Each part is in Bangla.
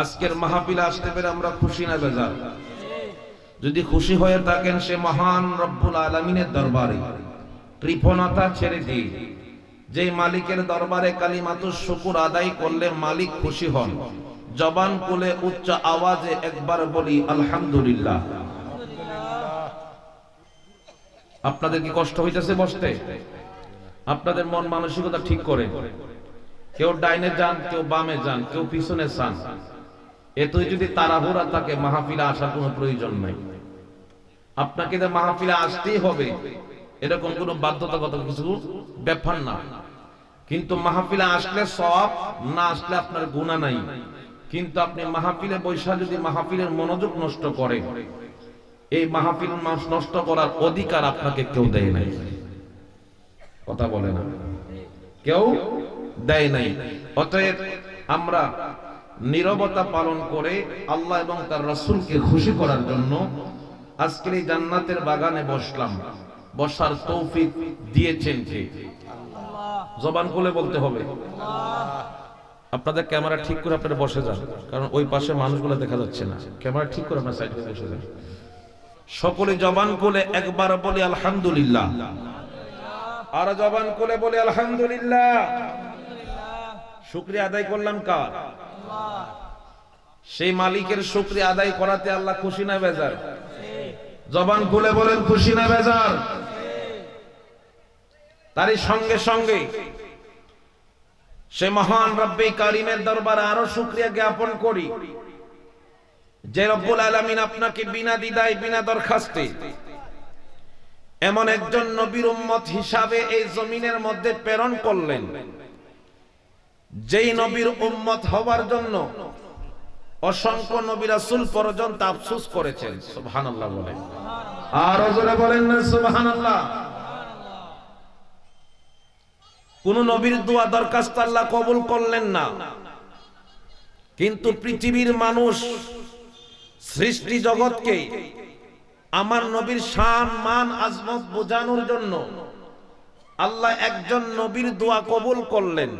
আজকের মাহফিলে আসতে পেরে আমরা খুশি না বেজার। যদি খুশি হয়ে থাকেন সে মহান রব্বুল আলমিনের দরবারে, কৃপণতা ছেড়ে দিয়ে যে মালিকের দরবারে কালিমাতুর শুকুর আদায় করলে মালিক খুশি হন। জবান কুলে উচ্চ আওয়াজে একবার বলি, আলহামদুলিল্লাহ। আপনাদের কি কষ্ট হইতেছে বসতে? আপনাদের মন মানসিকতা ঠিক করে। কেউ ডাইনে যান, কেউ বামে যান, কেউ পিছনে যান। এতই যদি তাড়াহুড়া থাকে, মাহফিলে আসার কোনো প্রয়োজন নাই। আপনাকে যে মাহফিলে আসতেই হবে, এরকম কোনো বাধ্যতাগত কিছু ব্যাপার না। কিন্তু মাহফিলে আসলে সব, না আসলে আপনার গুণা নাই। কিন্তু আপনি মাহফিলে বৈশা যদি মাহফিলের মনোযোগ নষ্ট করে এই মাহফিল নষ্ট করার অধিকার আপনাকে কেউ দেয় নাই। কথা বলে না। কেউ দেয় নাই। অতএব আমরা নীরবতা পালন করে আল্লাহ এবং তার রসুলকে খুশি করার জন্য আজকের এই জান্নাতের বাগানে বসলাম। বসার তৌফিক দিয়েছেন কে? জবান খুলে বলতে হবে। আপনাদের ক্যামেরা ঠিক করে আপনারা বসে যান, কারণ ওই পাশে মানুষগুলো দেখা যাচ্ছে না। ক্যামেরা ঠিক করে আপনার সাইডে বসে যান। সকলে জবান খুলে একবার বলে আলহামদুলিল্লাহ। আর জবান খুলে বলে আলহামদুলিল্লাহ। শুক্রিয়া আদায় করলাম কার? সেই মালিকের শুক্রিয়া আদায় করাতে আল্লাহ খুশি না বেজার? জবান খুলে বলেন, খুশি না বেজার? তারই সঙ্গে সঙ্গে সে মহান রব্বে কারিমের দরবারে আরও শুক্রিয়া জ্ঞাপন করি। যে রব্বুল আলামিন আপনাকে বিনা দিদায় বিনা দরখাস্তে এমন একজন নবীর উম্মত হিসাবে এই জমিনের মধ্যে প্রেরণ করলেন। যেই নবীর উম্মত হওয়ার জন্য অসংখ্য নবী রাসূল পর্যন্ত আফসোস করেছেন, সুবহানাল্লাহ বলেন। আর জোরে বলেন না, সুবহানাল্লাহ। কোন নবীর দোয়া দরখাস্ত আল্লাহ কবুল করলেন না। কিন্তু পৃথিবীর মানুষ সৃষ্টি জগৎকে আমার নবীর শান, মান, আজমত বোঝানোর জন্য আল্লাহ একজন নবীর দোয়া কবুল করলেন।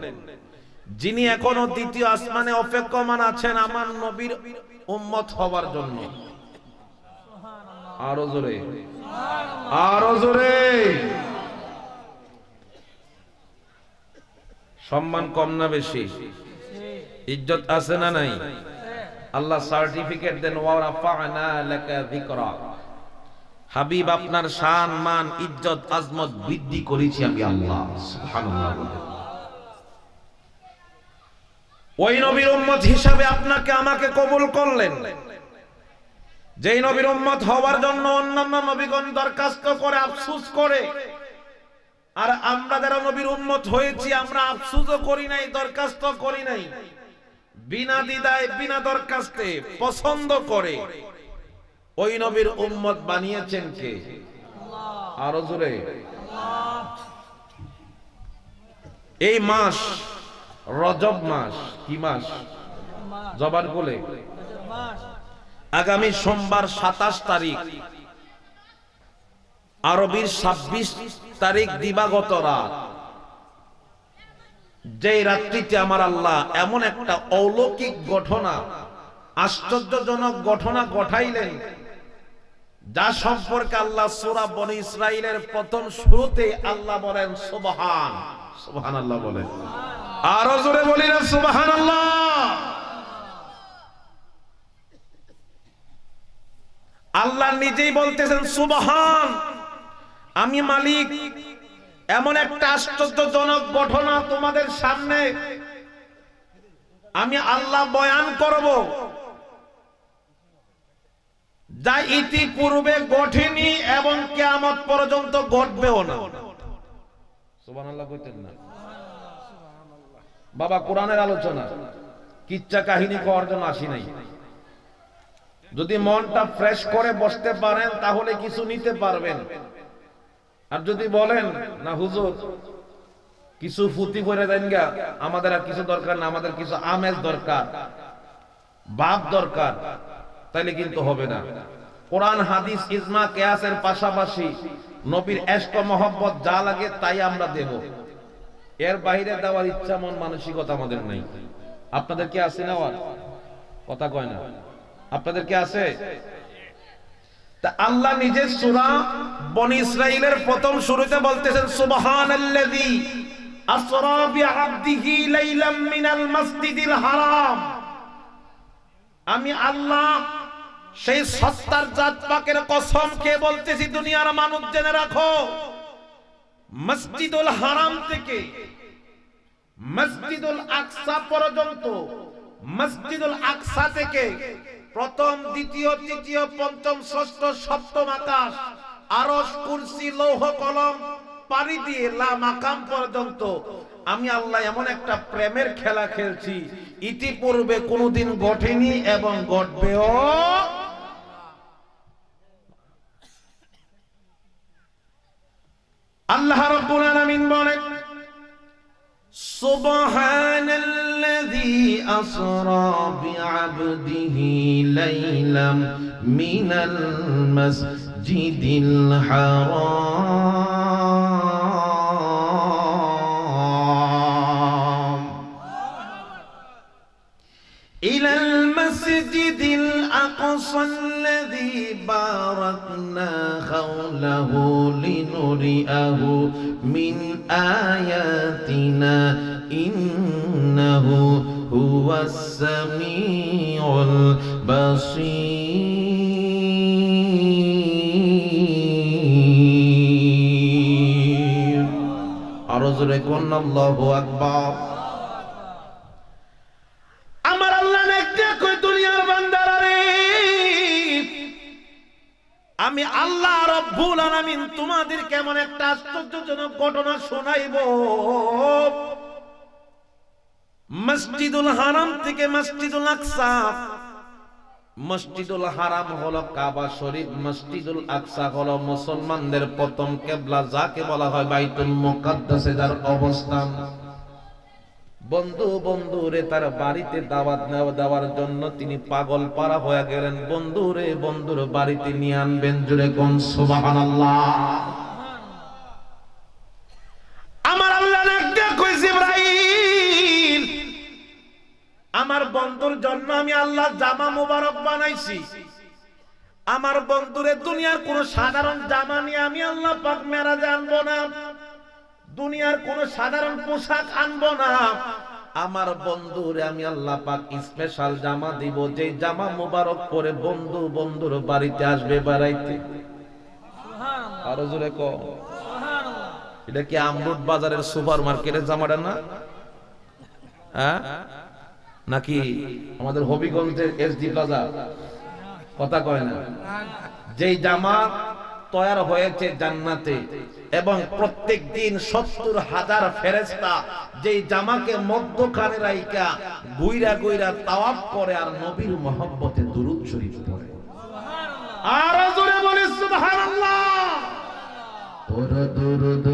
যিনি এখনও দ্বিতীয় আসমানে অপেক্ষমান আছেন আমার নবীর উম্মত হওয়ার জন্য। আরও জোরে। আরও জোরে। সম্মান কম না বেশি। ইজ্জত আছে না নাই? আল্লাহ সার্টিফিকেট দেন হাবিব, আপনার শান, মান, ইজ্জত, আজমত বৃদ্ধি করেছি আমি আল্লাহ। সুবহানাল্লাহ ওই নবীর উম্মত হিসাবে আপনাকে আমাকে কবুল করলেন। যেই নবীর উম্মত হওয়ার জন্য অন্যান্য নবীগণ দরখাস্ত করে, আফসোস করে। আর আমরা যারা নবীর উম্মত হয়েছি, আমরা আফসোসও করি নাই, দরখাস্ত করি নাই। বিনা দ্বিধায়, বিনা দরখাস্তে পছন্দ করে। ওই নবীর উম্মত বানিয়েছেন কে? আরও জোরে। এই মাস রজব মাস, কি মাস? জবার বলে আগামী সোমবার সাতাশ তারিখ। আরবির ছাব্বিশ তারিখ দিবাগত রাত। যে রাত্রিতে আমার আল্লাহ এমন একটা অলৌকিক ঘটনা, আশ্চর্যজনক ঘটনা ঘটাইলেন, যা সম্পর্কে আল্লাহ সুরা বনি ইসরাইলের প্রথম শুরুতে আল্লাহ বলেন, সুবহান। সুবহান আল্লাহ বলেন। আরও জোরে বলি না সুবহান আল্লাহ নিজেই বলতেছেন, সুবহান। আমি মালিক। এমন একটা আশ্চর্যজনক ঘটনা তোমাদের সামনে আমি আল্লাহ বয়ান করব। যা ইতিপূর্বে ঘটেনি এবং কেয়ামত পর্যন্ত ঘটবেও না। সুবহানাল্লাহ কইতেন না। বাবা কোরআনের আলোচনা। কিচ্ছা কাহিনী করার জন্য আসি নাই। যদি মনটা ফ্রেশ করে বসতে পারেন, তাহলে কিছু নিতে পারবেন। আর যদি বলেন, না হুজুর, কিছু ফুতি করে দেন গা, আমাদের আর কিছু দরকার না, আমাদের কিছু আমেজ দরকার, বাপ দরকার, তাইলে কিন্তু হবে না। কোরআন, হাদিস, ইজমা, কেয়াসের পাশাপাশি নবীর এষ্ট মহব্বত যা লাগে তাই আমরা দেব। এর বাইরে দেওয়ার ইচ্ছা, মন, মানসিকতা আমাদের নাই। আপনাদের কি আছে নেওয়ার কথা কয় না। আপনাদের কি আছে? আল্লাহ নিজের সূরা বনি ইসরাইলের প্রথম শুরুতে বলতেছেন হারাম। আমি আল্লাহ সেই সত্তার জাত পাকের কসম কে বলতেছি, দুনিয়ার মানুষ জেনে রাখো। মসজিদুল হারাম থেকে মসজিদুল আকসা পর্যন্ত, মসজিদুল আকসা থেকে প্রথম, দ্বিতীয়, তৃতীয়, পঞ্চম, ষষ্ঠ, সপ্তম আকাশ আরস কুরসি, লৌহ কলম পাড়ি দিয়ে লা মাকাম পর্যন্ত। আমি আল্লাহ এমন একটা প্রেমের খেলা খেলছি। ইতিপূর্বে কোনোদিন ঘটেনি এবং ঘটবেও রাব্বুল আলামিন বলেন سبحان الذي أسرى بعبده ليلا من المسجد الحرام إلى المسجد الأقصى الذي باركنا حوله لنرئه من آياتنا إنه هو السميع البصير أرزق الله أكبر একটা আশ্চর্যজনক ঘটনা শোনাইব। মসজিদুল হারাম থেকে মসজিদুল আকসা। মসজিদুল হারাম হলো কাবা শরীফ, মসজিদুল আকসা হলো মুসলমানদের প্রথম কেবলা, যাকে বলা হয় বাইতুল মুকাদ্দাসে, যার অবস্থান। বন্ধু বন্ধু রে, তার বাড়িতে দাওয়াত দেওয়ার জন্য তিনি পাগল পাড়া হয়ে গেলেন। বন্ধু রে, বন্ধুর বাড়িতে নিয়ে আনবেন জুড়ে কোন, সুবহানাল্লাহ আমার আল্লাহ আমার বন্ধুর জন্য আমি আল্লাহ জামা মুবারক বানাইছি। আমার বন্ধুরে দুনিয়ার কোন সাধারণ জামা নিয়ে আমি আল্লাহ পাক মেরাজে আনব না। দুনিয়ার কোন সাধারণ পোশাক আনব না। আমার বন্ধুরে আমি আল্লাহ পাক স্পেশাল জামা দিব যে জামা মোবারক পরে বন্ধু বন্ধুর বাড়িতে আসবে বেড়াইতে। আরও জোরে ক এটা কি আমরুদ বাজারের সুপার মার্কেটের জামাটা না? হ্যাঁ? নাকি আমাদের হবিগঞ্জের এসডি প্লাজা কথা কয় না। যেই জামা তৈয়ার হয়েছে জান্নাতে এবং প্রত্যেক দিন সত্তর হাজার ফেরেস্তা যেই জামাকে মধ্যখানে রাইকা গুইরা গুইরা তাওয়াব করে আর নবীর মহব্বতে দুরুদ শরীফ পড়ে। আর জোরে বলে, সুবহানাল্লাহ! তোর দুরুদ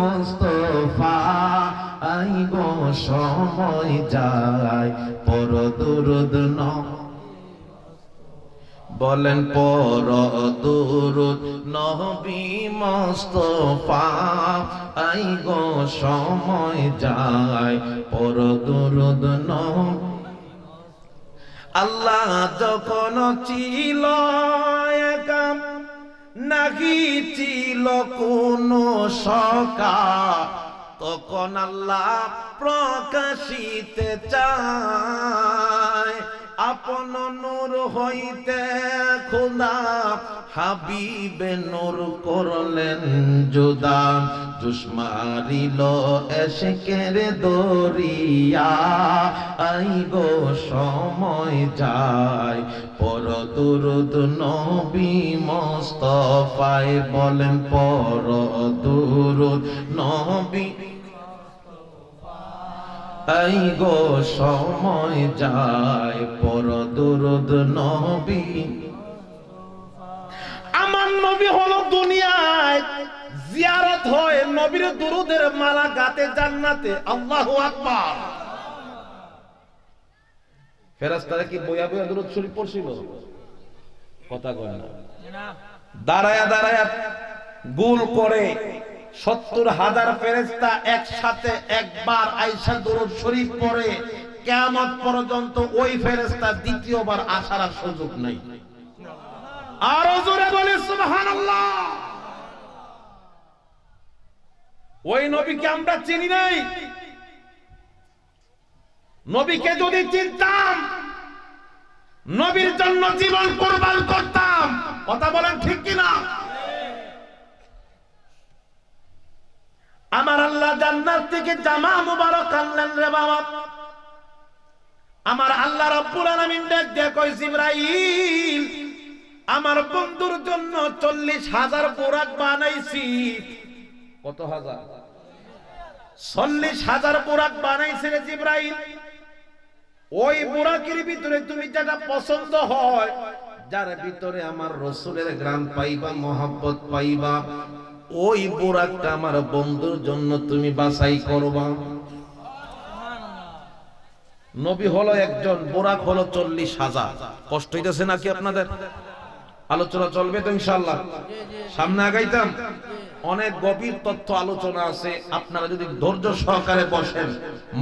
মুস্তফা, আই গো সময় যায় পর দুরুদ বলেন, পর দুরুদ নবী মুস্তফা, আই গো সময় যায় পর দুরুদ নবী আল্লাহ যখন ছিল নাকি ছিল কোন সকা তখন আল্লাহ প্রকাশিতে চায় আপন নূর হইতে খোদা হাবিবে নূর করলেন জুদা দুশ্মারিল এসেকের দরিয়া। আই গো সময় যায় পর দুরুদ নবী মস্তফায় বলেন পর দুরুদ নবী এই গো সময় যায় পর দুরুদ নবী আমার নবী হলো দুনিয়ায়। জিয়ারত হয় নবীর দুরুদের মালা গাতে জান্নাতে। আল্লাহু আকবার। কি বইয়া বইয়া দুরুদ শরীফ পড়ছিল? কথা কয় না। দাঁড়ায়া দাঁড়ায়া গুল করে সত্তর হাজার ফেরেস্তা একসাথে একবার আইসা দুরুদ শরীফ পড়ে। কেয়ামত পর্যন্ত ওই ফেরেস্তা দ্বিতীয়বার আসার সুযোগ নেই। আরও জোরে বলে, সুবহানাল্লাহ। ওই নবীকে আমরা চিনি নাই। নবীকে যদি চিনতাম, নবীর জন্য জীবন কোরবান করতাম, কথা বলেন ঠিক কিনা? আমার আল্লাহ জান্নাত থেকে জামা মুবারক আনলেন রে বাবা। আমার আল্লাহ রব্বুল আলামিন ডাক দিয়ে কই জিবরাইল আমার বন্ধুর জন্য চল্লিশ হাজার বোরাক বানাইছি। কত হাজার? চল্লিশ হাজার বোরাক বানাইছে রে জিব্রাইল। ওই বোরাকের ভিতরে তুমি যেটা পছন্দ হয়, যার ভিতরে আমার রসুলের গ্রাম পাইবা, মহাব্বত পাইবা, ওই বোরাকটা আমার বন্ধুর জন্য তুমি বাছাই করবা। নবী হলো একজন, বোরাক হলো চল্লিশ হাজার। কষ্ট হইতেছে নাকি আপনাদের? আলোচনা চলবে তো ইনশাল্লাহ সামনে আগাইতাম। অনেক গভীর তথ্য আলোচনা আছে। আপনারা যদি ধৈর্য সহকারে বসেন,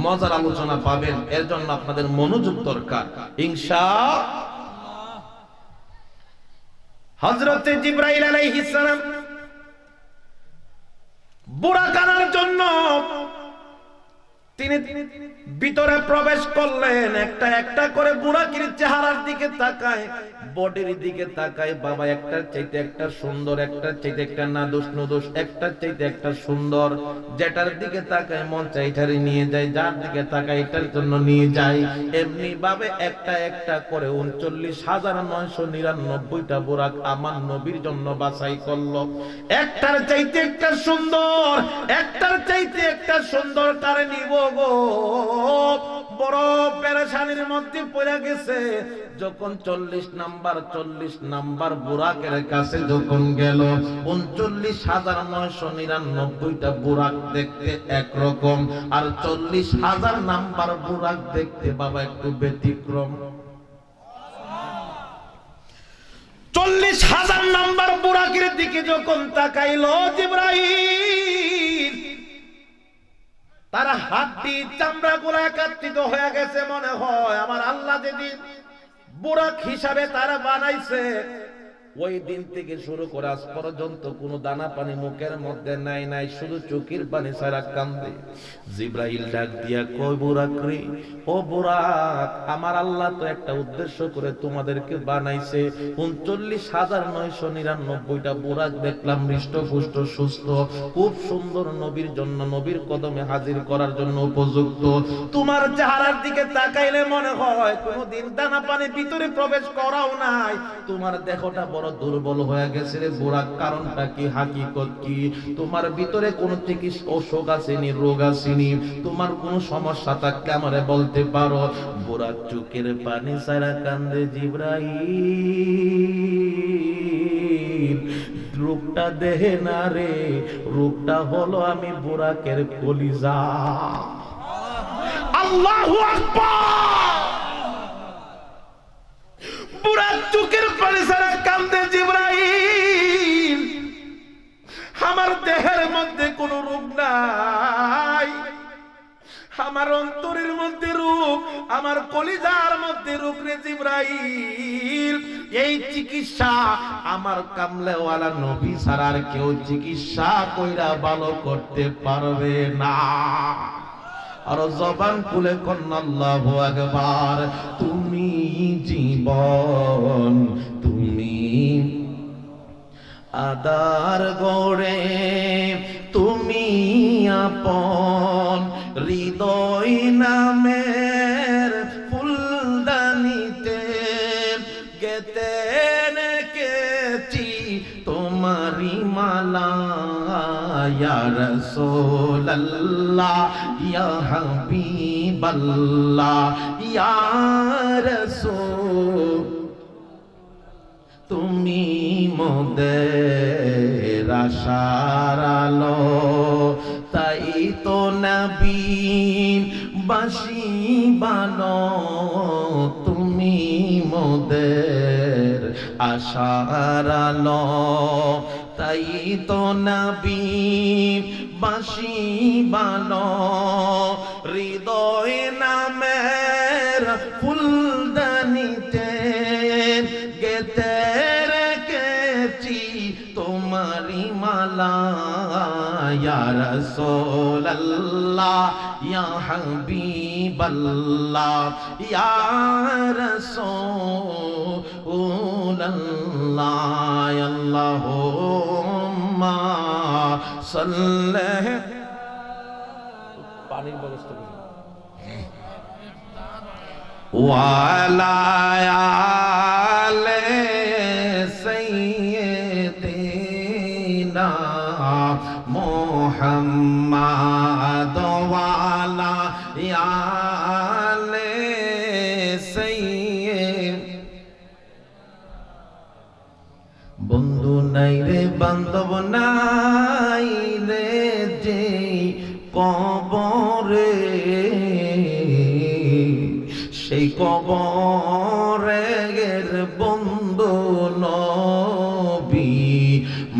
মজার আলোচনা পাবেন। এর জন্য আপনাদের মনোযোগ দরকার। ইনশা হজরতে জিব্রাইল আলাইহিস সালাম বুড়া কানার জন্য তিনি ভিতরে প্রবেশ করলেন, একটা একটা করে বুড়াকির চেহারার দিকে তাকায়, বডির দিকে তাকায়, বাবা একটার চাইতে একটা সুন্দর, একটার চাইতে একটা নাদোষ নুদোষ একটার চাইতে একটা সুন্দর। যেটার দিকে তাকায়, মন চাইটারে নিয়ে যায়, যার দিকে তাকায় এটার জন্য নিয়ে যায়। এমনি ভাবে একটা একটা করে উনচল্লিশ হাজার নয়শো নিরানব্বইটা বোরাক আমার নবীর জন্য বাছাই করল। একটার চাইতে একটা সুন্দর, একটার চাইতে একটা সুন্দর তারে নিব। চল্লিশ হাজার একরকম, আর চল্লিশ হাজার নাম্বার বুরাক দেখতে বাবা একটু ব্যতিক্রম। চল্লিশ হাজার নাম্বার বুরাকের দিকে যখন তাকাইল জিব্রাহিম তারা হাড্ডি চামড়া গুলা একাত্রিত হয়ে গেছে মনে হয়। আমার আল্লাহ যেদিন বুরাক হিসাবে তারা বানাইছে ওই দিন থেকে শুরু করে আজ পর্যন্ত কোনো দানা পানি মুখের মধ্যে নাই নাই, শুধু চোখের পানি ছাড়া কান্দে। জিব্রাইল ডাক দিয়া কই বুরাক রে, ও বুরাক, আমার আল্লাহ তো একটা উদ্দেশ্য করে তোমাদেরকে বানাইছে। উনচল্লিশ হাজার নয়শো নিরানব্বইটা বুরাক দেখলাম, হৃষ্টপুষ্ট, সুস্থ, খুব সুন্দর নবীর জন্য, নবীর কদমে হাজির করার জন্য উপযুক্ত। তোমার চেহারার দিকে তাকাইলে মনে হয় কোনোদিন দানা পানি ভিতরে প্রবেশ করাও নাই। তোমার দেহটা বড় দুর্বল হয়ে গেছে রে বুড়াক কারণটা কি, হাকিকত কি? তোমার ভিতরে কোনো চিকিৎসা অসুখ আসেনি, রোগ আসেনি? তোমার কোনো সমস্যা থাকলে আমারে বলতে পারো? বুড়াক চোখের পানি সারা কান্দে জিব্রাহিম রূপটা দেহে না রে রূপটা হলো আমি বুড়াকের কলিজা। আল্লাহু আকবার! বুড়া চোখের পানি ছাড়া কান্দে জিব্রাহিম আমার দেহের মধ্যে কোনো রোগ নাই। আমার অন্তরের মধ্যে রূপ আমার কলিজার মধ্যে রূপ রে জিব্রাইল। এই চিকিৎসা আমার কামলেওয়ালা নবী আর কেউ চিকিৎসা কইরা ভালো করতে পারবে না। আর জবান খুলে কন্নাল্লাহু আকবার। তুমি জীবন তুমি আদার গড়ে তুমি আপন হৃদয় নামের ইয়া রাসূলুল্লাহ ইয়া হাবিবাল্লাহ ইয়া রাসূল তুমি মোদের আশার তাই তো নবী বাসি বানো, তুমি মোদের আশার আলো। তাই তো নাবি বাসি বানো, হৃদয়ে নামের ফুলদানিতে গেতে রেখেছি তোমারি মালা রসোল্লাহ হবিবল্লাহ রসো আল্লাহ আল্লাহ পানির ব্যবস্থা করি ওয়ালা কবরে সেই কবরের বন্ধু নবী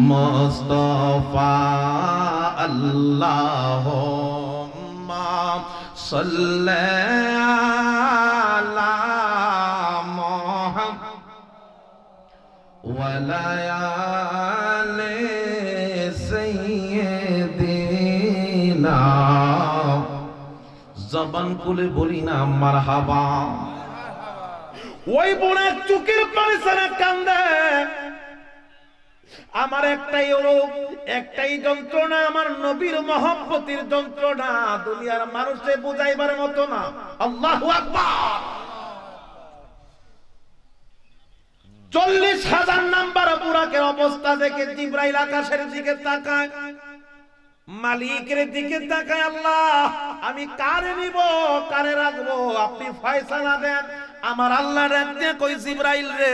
মস্তফা আল্লাহ সাল্লাল্লাহু মুহাম্মদ খুলে বলি না, মারহাবা। ওই বোনা চুকের পানি ছাড়া কান্দে। আমার একটাই রোগ, একটাই যন্ত্রণা, আমার নবীর মহব্বতের যন্ত্রণা। দুনিয়ার মানুষে বুঝাইবার মতো না। আল্লাহু চল্লিশ হাজার নাম্বার বুরাকের অবস্থা দেখে জিব্রাইল আকাশের দিকে তাকায়। মালিকের দিকে তাকায় আল্লাহ, আমি কারে নিব, কারে রাখব? আপনি ফয়সালা দেন। আমার আল্লাহ রাখতে কই জিব্রাইল রে?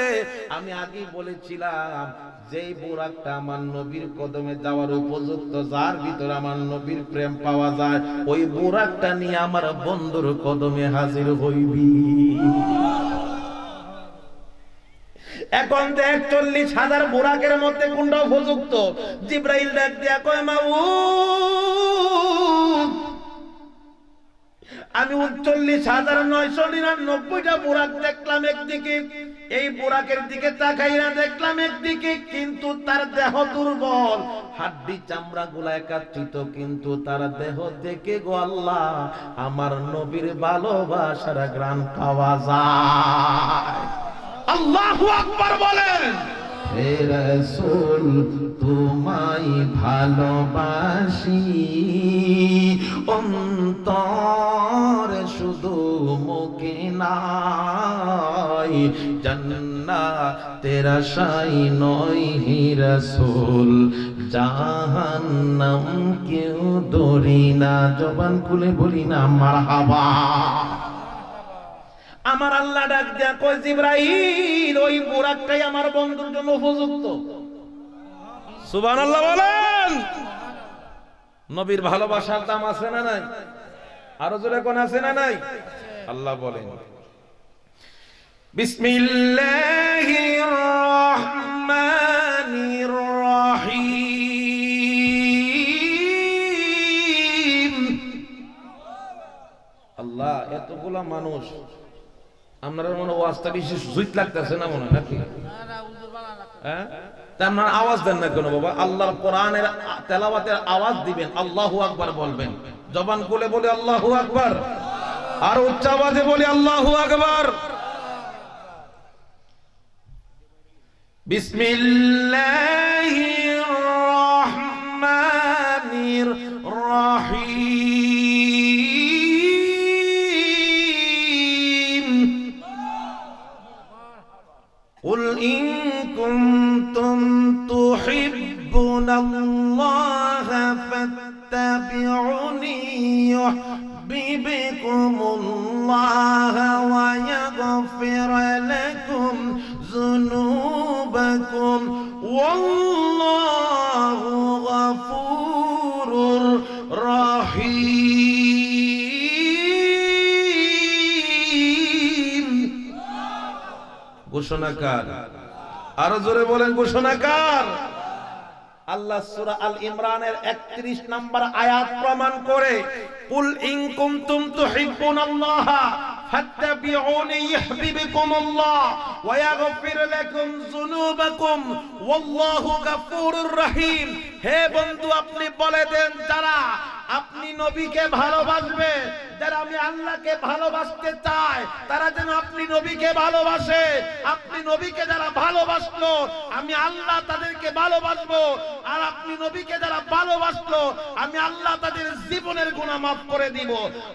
আমি আগেই বলেছিলাম, যেই বুরাকটা আমার নবীর কদমে যাওয়ার উপযুক্ত, যার ভিতরে আমার নবীর প্রেম পাওয়া যায়, ওই বুরাকটা নিয়ে আমার বন্ধুর কদমে হাজির হইবি। এখন দেখ চল্লিশ হাজার বুরাকের মধ্যে কোনটা উপযুক্ত। জিব্রাইল ডাক দিয়া কয় মাবু আমি উনচল্লিশ হাজার নয়শো নিরানব্বইটা বুরাক দেখলাম একদিকে এই বুরাকের দিকে তাকাইরা দেখলাম একদিকে কিন্তু তার দেহ দুর্বল। হাড্ডি চামড়া গুলা একাত্রিত, কিন্তু তার দেহ দেখে গো আল্লাহ, আমার নবীর ভালোবাসার গ্রাম পাওয়া যায়। আল্লাহু আকবার বলেন। রাসূল, তোমায় ভালোবাসি। অন্তরে শুধু মুখে নাই। জান্নাতের আশাই নয় হে রাসূল, জাহান্নাম কেউ দরি না। জবান খুলে বলি না, মারহাবা। আমার আল্লাহ ডাক দেয়া কয় জিব্রাইল ওই বুরাকটাই আমার বন্ধুর জন্য উপযুক্ত। সুবহানাল্লাহ বলেন। নবীর ভালোবাসার দাম আছে না নাই? আরও জোরে কোন আছে না নাই? আল্লাহ বলেন। বিসমিল্লাহির রহমানির রহিম। আল্লাহ এতগুলা মানুষ আপনারা মনে ওয়াজটা বেশি সুইট লাগতেছে না মনে নাকি? হ্যাঁ? আওয়াজ দেন না কেন বাবা। আল্লাহর কোরআনের তেলাওয়াতের আওয়াজ দিবেন আল্লাহু আকবার বলবেন। জবান খুলে বলে আল্লাহু আকবার। আর উচ্চ আওয়াজে বলি আল্লাহু আকবার। বিসমিল্লাহির ঘোষণাকার। আরও জোরে বলেন ঘোষণাকার। আল্লাহ সূরা আল ইমরানের 31 নম্বর আয়াত প্রমাণ করে, কুল ইন কুনতুম তুহিব্বুনাল্লাহ ফাত্তাবিউনি ইউহিব্বুকুমুল্লাহ ওয়া ইয়াগফির লাকুম যুনুবাকুম ওয়াল্লাহু গাফুরুর রহিম। হে বন্ধু, আপনি বলে দেন যারা আপনি নবীকে ভালোবাসবেন। যারা আমি আল্লাহকে ভালোবাসতে চাই, তারা যেন আপনি নবীকে ভালোবাসে। আপনি নবীকে যারা ভালোবাসলো, আমি আল্লাহ তাদেরকে ভালোবাসবো। আর আপনি নবীকে যারা ভালোবাসলো, আমি আল্লাহ তাদের জীবনের গুণা মাফ করে দিব।